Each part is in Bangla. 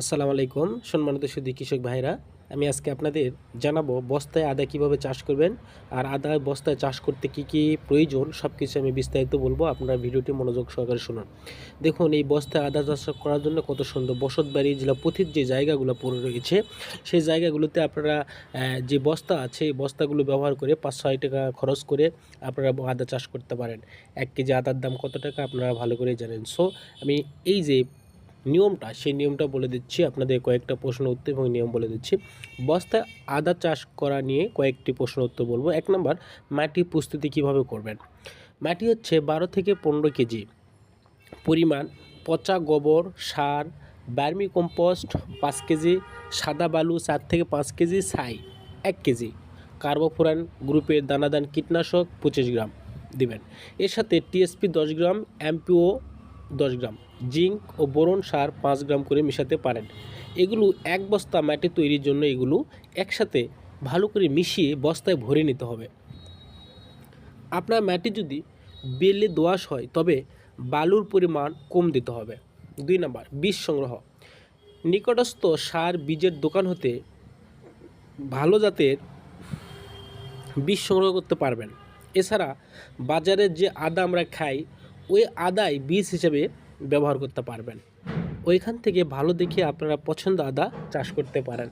আসসালামু আলাইকুম, সম্মানিত সুদী কৃষক ভাইরা। আমি আজকে আপনাদের জানাব বস্তায় আদা কীভাবে চাষ করবেন আর আদা বস্তায় চাষ করতে কি কি প্রয়োজন সব কিছু আমি বিস্তারিত বলব। আপনারা ভিডিওটি মনোযোগ সহকারে শুনুন। দেখুন, এই বস্তায় আদা চাষ করার জন্য কত সুন্দর বসতবাড়ি জেলা পথির যে জায়গাগুলো পড়ে রয়েছে, সেই জায়গাগুলোতে আপনারা যে বস্তা আছে, এই বস্তাগুলো ব্যবহার করে পাঁচ ছয় টাকা খরচ করে আপনারা আদা চাষ করতে পারেন। এক কেজি আদার দাম কত টাকা, আপনারা ভালো করে জানেন। সো আমি এই যে নিয়মটা, সেই নিয়মটা বলে দিচ্ছি। আপনাদের কয়েকটা প্রশ্ন উত্তর এবং নিয়ম বলে দিচ্ছি। বস্তায় আদা চাষ করা নিয়ে কয়েকটি প্রশ্ন উত্তর বলব। এক নম্বর, মাটি প্রস্তুতি কীভাবে করবেন? মাটি হচ্ছে বারো থেকে পনেরো কেজি পরিমাণ পচা গোবর, সার বার্মি কম্পোস্ট পাঁচ কেজি, সাদা বালু চার থেকে পাঁচ কেজি, ছাই এক কেজি। কার্বোফোরান গ্রুপের দানাদান কীটনাশক পঁচিশ গ্রাম দিবেন। এর সাথে টিএসপি দশ গ্রাম, এমপিও দশ গ্রাম। জিঙ্ক ও বোরন সার পাঁচ গ্রাম করে মেশাতে পারেন। এগুলো এক বস্তা মাটি তৈরির জন্য এগুলো একসাথে ভালো করে মিশিয়ে বস্তায় ভরে নিতে হবে। আপনার মাটি যদি বেলে দোআঁশ হয়, তবে বালুর পরিমাণ কম দিতে হবে। দুই নাম্বার, বীজ সংগ্রহ। নিকটস্থ সার বীজের দোকান হতে ভালো জাতের বীজ সংগ্রহ করতে পারবেন। এছাড়া বাজারের যে আদা আমরা খাই, ওই আদায় বীজ হিসেবে ব্যবহার করতে পারবেন। ওইখান থেকে ভালো দেখে আপনারা পছন্দ আদা চাষ করতে পারেন।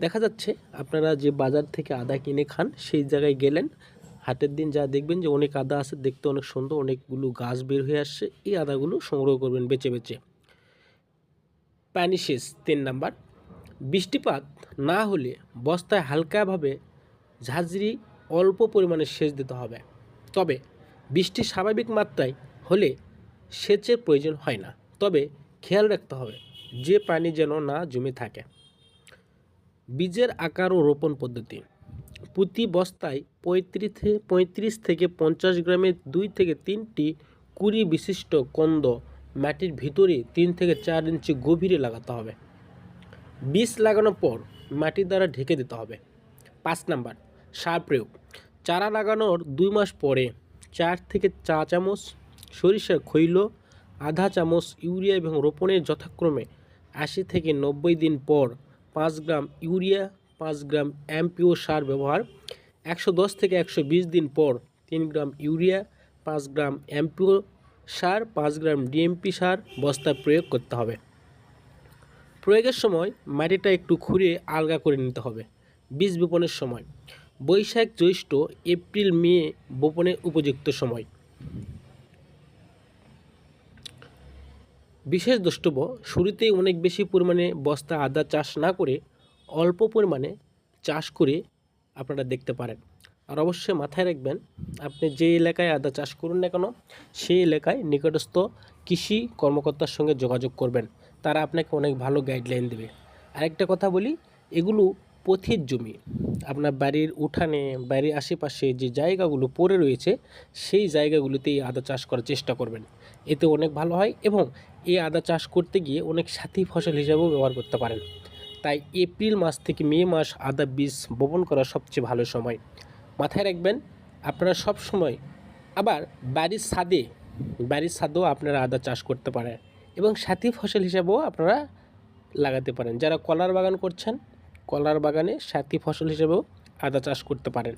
দেখা যাচ্ছে আপনারা যে বাজার থেকে আদা কিনে খান, সেই জায়গায় গেলেন, হাটের দিন যা দেখবেন যে অনেক আদা আছে, দেখতে অনেক সুন্দর, অনেকগুলো গাছ বের হয়ে আসছে, এই আদাগুলো সংগ্রহ করবেন বেছে বেছে পানি তিন নাম্বার। বৃষ্টিপাত না হলে বস্তায় হালকাভাবে ঝাঁঝরি অল্প পরিমাণে সেচ দিতে হবে। তবে বৃষ্টি স্বাভাবিক মাত্রায় হলে সেচের প্রয়োজন হয় না। তবে খেয়াল রাখতে হবে, যে পানি যেন না জমে থাকে। বীজের আকার ও রোপণ পদ্ধতি। প্রতি বস্তায় পঁয়ত্রিশ পঁয়ত্রিশ থেকে পঞ্চাশ গ্রামের দুই থেকে তিনটি কুড়ি বিশিষ্ট কন্দ মাটির ভিতরে তিন থেকে চার ইঞ্চি গভীরে লাগাতে হবে। বীজ লাগানোর পর মাটি দ্বারা ঢেকে দিতে হবে। পাঁচ নাম্বার, সার প্রয়োগ। চারা লাগানোর দুই মাস পরে চার থেকে চা চামচ সরিষার খৈল, আধা চামচ ইউরিয়া এবং রোপণের যথাক্রমে আশি থেকে নব্বই দিন পর পাঁচ গ্রাম ইউরিয়া, পাঁচ গ্রাম অ্যাম্পিও সার ব্যবহার, একশো দশ থেকে একশো বিশ দিন পর তিন গ্রাম ইউরিয়া, পাঁচ গ্রাম অ্যাম্পিও সার, পাঁচ গ্রাম ডিএমপি সার বস্তায় প্রয়োগ করতে হবে। প্রয়োগের সময় মাটিটা একটু খুঁড়ে আলগা করে নিতে হবে। বীজ বপনের সময়। বৈশাখ জ্যৈষ্ঠ এপ্রিল মে বপনের উপযুক্ত সময়। বিশেষ দ্রষ্টব্য, শুরুতেই অনেক বেশি পরিমাণে বস্তা, আদা চাষ না করে অল্প পরিমাণে চাষ করে আপনারা দেখতে পারেন। আর অবশ্যই মাথায় রাখবেন, আপনি যে এলাকায় আদা চাষ করুন না কেন, সেই এলাকায় নিকটস্থ কৃষি কর্মকর্তার সঙ্গে যোগাযোগ করবেন। তারা আপনাকে অনেক ভালো গাইডলাইন দেবে। আরেকটা কথা বলি, এগুলো পথির জমি। আপনার বাড়ির উঠানে, বাড়ির আশেপাশে যে জায়গাগুলো পড়ে রয়েছে, সেই জায়গাগুলোতেই আদা চাষ করার চেষ্টা করবেন। এতে অনেক ভালো হয় এবং এই আদা চাষ করতে গিয়ে অনেক সাথী ফসল হিসাবেও ব্যবহার করতে পারেন। তাই এপ্রিল মাস থেকে মে মাস আদা বীজ বপন করা সবচেয়ে ভালো সময়। মাথায় রাখবেন, আপনারা সব সময় আবার বাড়ির ছাদে, বাড়ির ছাদেও আপনারা আদা চাষ করতে পারেন এবং সাথী ফসল হিসাবেও আপনারা লাগাতে পারেন। যারা কলার বাগান করছেন, কলার বাগানে সাথী ফসল হিসেবেও আদা চাষ করতে পারেন।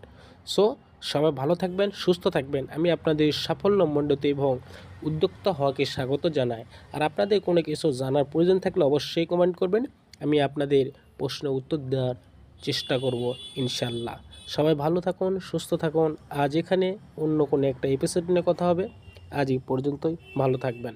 সো সবাই ভালো থাকবেন, সুস্থ থাকবেন। আমি আপনাদের সাফল্য মণ্ডতে এবং উদ্যোক্তা হওয়াকে স্বাগত জানাই। আর আপনাদের কোনো কিছু জানার প্রয়োজন থাকলে অবশ্যই কমেন্ট করবেন। আমি আপনাদের প্রশ্ন উত্তর দেওয়ার চেষ্টা করব ইনশাল্লাহ সবাই ভালো থাকুন, সুস্থ থাকুন। আজ এখানে অন্য কোনো একটা এপিসোড নিয়ে কথা হবে। আজ এই পর্যন্তই। ভালো থাকবেন।